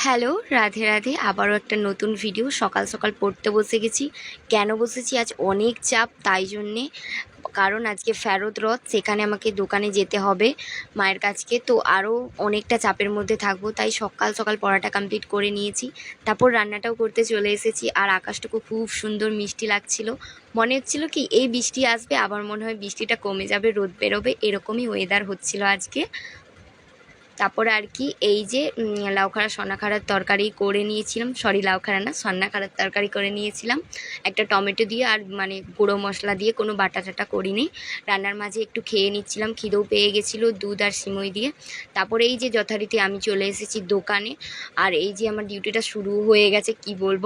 Hello, Radhe Radhe. আবারও একটা নতুন ভিডিও সকাল সকাল পড়তে বসে গেছি। কেন বসেছি? আজ অনেক চাপ, তাই জন্যে। কারণ আজকে ফেরত রথ, সেখানে আমাকে দোকানে যেতে হবে মায়ের কাছকে। তো আরও অনেকটা চাপের মধ্যে থাকব, তাই সকাল সকাল পড়াটা কমপ্লিট করে নিয়েছি। তারপর রান্নাটাও করতে চলে এসেছি। আর আকাশটুকু খুব সুন্দর মিষ্টি লাগছিল। মনে হচ্ছিল কি, এই বৃষ্টি আসবে, আবার মনে হয় বৃষ্টিটা কমে যাবে, রোদ বেরোবে। এরকমই ওয়েদার হচ্ছিল আজকে। তারপরে আর কি এই যে লাউখাড়া সন্নাখাড়ার তরকারি করে নিয়েছিলাম। সরি লাউখাড়া না সন্নাখাড়ার তরকারি করে নিয়েছিলাম। একটা টমেটো দিয়ে আর মানে গুঁড়ো মশলা দিয়ে কোনো বাটা টাটা করিনি। রান্নার মাঝে একটু খেয়ে নিচ্ছিলাম, খিদেও পেয়ে গেছিল, দুধ আর সিমই দিয়ে। তারপরে এই যে যথারীতি আমি চলে এসেছি দোকানে, আর এই যে আমার ডিউটিটা শুরু হয়ে গেছে, কি বলব?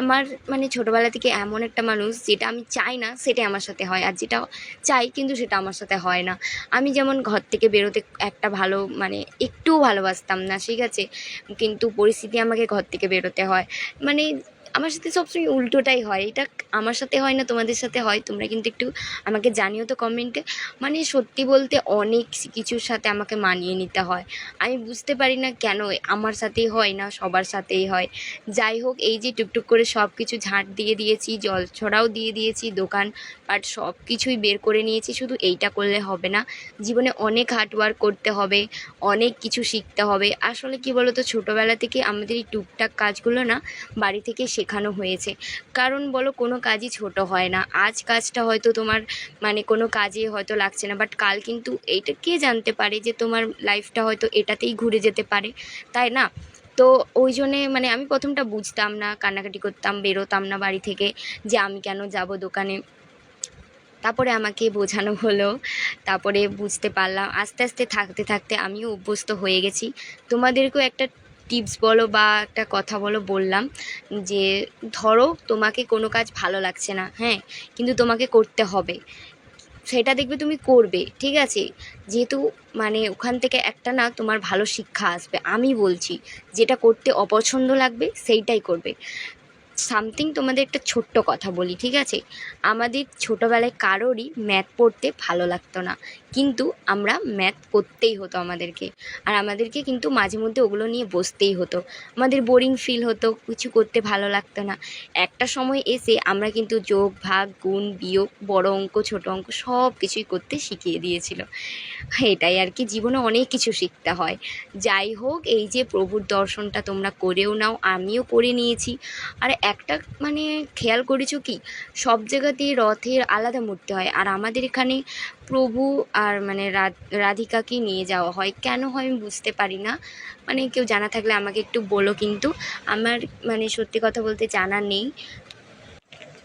আমার মানে ছোটোবেলা থেকে এমন একটা মানুষ যেটা আমি চাই না সেটাই আমার সাথে হয়, আর যেটা চাই কিন্তু সেটা আমার সাথে হয় না। আমি যেমন ঘর থেকে বেরোতে একটা ভালো মানে একটু ভালোবাসতাম না ঠিক আছে? কিন্তু পরিস্থিতি আমাকে ঘর থেকে বেরোতে হয়। মানে আমার সাথে সবসময় উল্টোটাই হয়। এটা আমার সাথে হয় না, তোমাদের সাথে হয়, তোমরা কিন্তু একটু আমাকে জানিও তো কমেন্টে মানে সত্যি বলতে অনেক কিছুর সাথে আমাকে মানিয়ে নিতে হয়। আমি বুঝতে পারি না কেন আমার সাথেই হয় না, সবার সাথেই হয়। যাই হোক, এই যে টুকটুক করে সব কিছু ঝাঁট দিয়ে দিয়েছি, জল ছড়াও দিয়ে দিয়েছি, দোকান পাট সব কিছুই বের করে নিয়েছি, শুধু এইটা করলে হবে না। জীবনে অনেক হার্ডওয়ার্ক করতে হবে, অনেক কিছু শিখতে হবে। আসলে কি বলো তো ছোটোবেলা থেকে আমাদের এই টুকটাক কাজগুলো না বাড়ি থেকে শেখানো হয়েছে। কারণ বলো কোনো কাজই ছোট হয় না। আজ কাজটা হয়তো তোমার মানে কোনো কাজে হয়তো লাগছে না। বাট কাল কিন্তু এইটা কে জানতে পারে যে তোমার লাইফটা হয়তো এটাতেই ঘুরে যেতে পারে। তাই না? তো ওই জন্যে মানে আমি প্রথমটা বুঝতাম না, কান্নাকাটি করতাম, বেরোতাম না বাড়ি থেকে যে আমি কেন যাব দোকানে। তারপরে আমাকে বোঝানো হলো। তারপরে বুঝতে পারলাম। আস্তে আস্তে থাকতে থাকতে আমিও অভ্যস্ত হয়ে গেছি। তোমাদেরকেও একটা টিপস বলো বা একটা কথা বলো বললাম যে, ধরো তোমাকে কোনো কাজ ভালো লাগছে না হ্যাঁ কিন্তু তোমাকে করতে হবে। সেটা দেখবে তুমি করবে, ঠিক আছে? যেহেতু মানে ওখান থেকে একটা না তোমার ভালো শিক্ষা আসবে, আমি বলছি যেটা করতে অপছন্দ লাগবে, সেইটাই করবে। সামথিং তোমাদের একটা ছোট্ট কথা বলি, ঠিক আছে? আমাদের ছোটোবেলায় কারোরই ম্যাথ পড়তে ভালো লাগতো না। কিন্তু আমরা ম্যাথ করতেই হতো আমাদেরকে। আর আমাদেরকে কিন্তু মাঝে মধ্যে ওগুলো নিয়ে বসতেই হতো। আমাদের বোরিং ফিল হতো, কিছু করতে ভালো লাগতো না। একটা সময় এসে আমরা কিন্তু যোগ, ভাগ, গুণ, বিয়োগ, বড় অঙ্ক, ছোট অঙ্ক সব কিছুই করতে শিখিয়ে দিয়েছিল। এটাই আর কি, জীবনে অনেক কিছু শিখতে হয়। যাই হোক, এই যে প্রভুর দর্শনটা তোমরা করেও নাও, আমিও করে নিয়েছি। আর একটা মানে খেয়াল করেছ কি? সব জায়গাতেই রথের আলাদা মূর্তি হয়। আর আমাদের এখানে প্রভু আর মানে রাধ- রাধিকাকে নিয়ে যাওয়া হয়। কেন হয় আমি বুঝতে পারি না। মানে কেউ জানা থাকলে আমাকে একটু বলো কিন্তু। আমার মানে সত্যি কথা বলতে জানা নেই।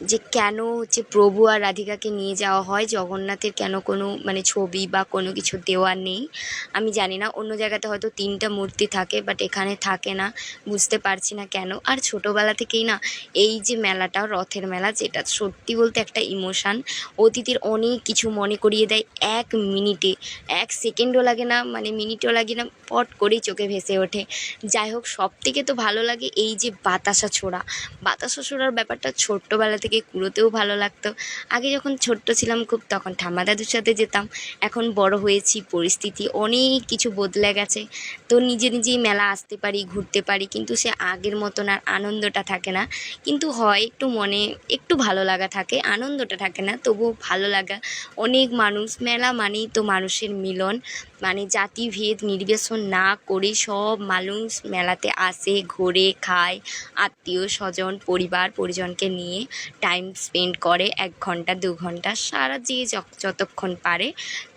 যে কেন হচ্ছে প্রভু আর রাধিকাকে নিয়ে যাওয়া হয়? জগন্নাথের কেন কোনো মানে ছবি বা কোনো কিছু দেওয়া নেই? আমি জানি না, অন্য জায়গাতে হয়তো তিনটা মূর্তি থাকে বাট এখানে থাকে না। বুঝতে পারছি না কেন। আর ছোটোবেলা থেকেই না, এই যে মেলাটা, রথের মেলা, যেটা সত্যি বলতে একটা ইমোশান অতীতের অনেক কিছু মনে করিয়ে দেয় এক মিনিটে। এক সেকেন্ডও লাগে না মানে মিনিটও লাগে না, পট করেই চোখে ভেসে ওঠে। যাই হোক সব থেকে তো ভালো লাগে এই যে বাতাসা ছোড়া। বাতাসা ছোড়ার ব্যাপারটা ছোট্টবেলা থেকে কুড়োতেও ভালো লাগতো। আগে যখন ছোট্ট ছিলাম খুব তখন ঠাম্মা দাদুর সাথে যেতাম। এখন বড় হয়েছি, পরিস্থিতি অনেক কিছু বদলে গেছে। তো নিজে নিজেই মেলা আসতে পারি, ঘুরতে পারি, কিন্তু সে আগের মতন আর আনন্দটা থাকে না। কিন্তু হয় একটু মনে, একটু ভালো লাগা থাকে, আনন্দটা থাকে না, তবুও ভালো লাগা। অনেক মানুষ, মেলা মানেই তো মানুষের মিলন মানে জাতিভেদ নির্বাচন না করে সব মানুষ মেলাতে আসে, ঘোরে, খায়, আত্মীয় স্বজন, পরিবার, পরিজনকে নিয়ে। টাইম স্পেন্ড করে এক ঘণ্টা, দু ঘণ্টা, সারা যে যত- যতক্ষণ পারে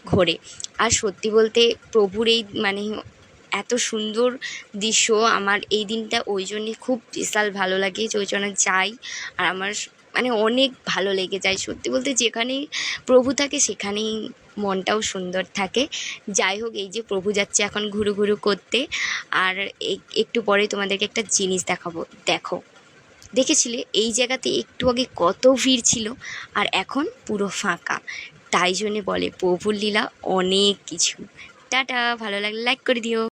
ঘোরে। আর সত্যি বলতে প্রভুর এই মানে এত সুন্দর দৃশ্য আমার এই দিনটা ওই জন্যে খুব বিশাল ভালো লাগে যে ওই জন্য যাই। আর আমার মানে অনেক ভালো লেগে যায়। সত্যি বলতে যেখানেই প্রভু থাকে সেখানেই মনটাও সুন্দর থাকে। যাই হোক, এই যে প্রভু যাচ্ছে এখন ঘুরু ঘুরু করতে। আর একটু পরে তোমাদেরকে একটা জিনিস দেখাবো। দেখো। দেখেছিলে? এই জায়গাতে একটু আগে কত ভিড় ছিল আর এখন পুরো ফাঁকা। তাই জন্যে বলে প্রভুর লীলা অনেক কিছু। টাটা, ভালো লাগলে লাইক করে দিও।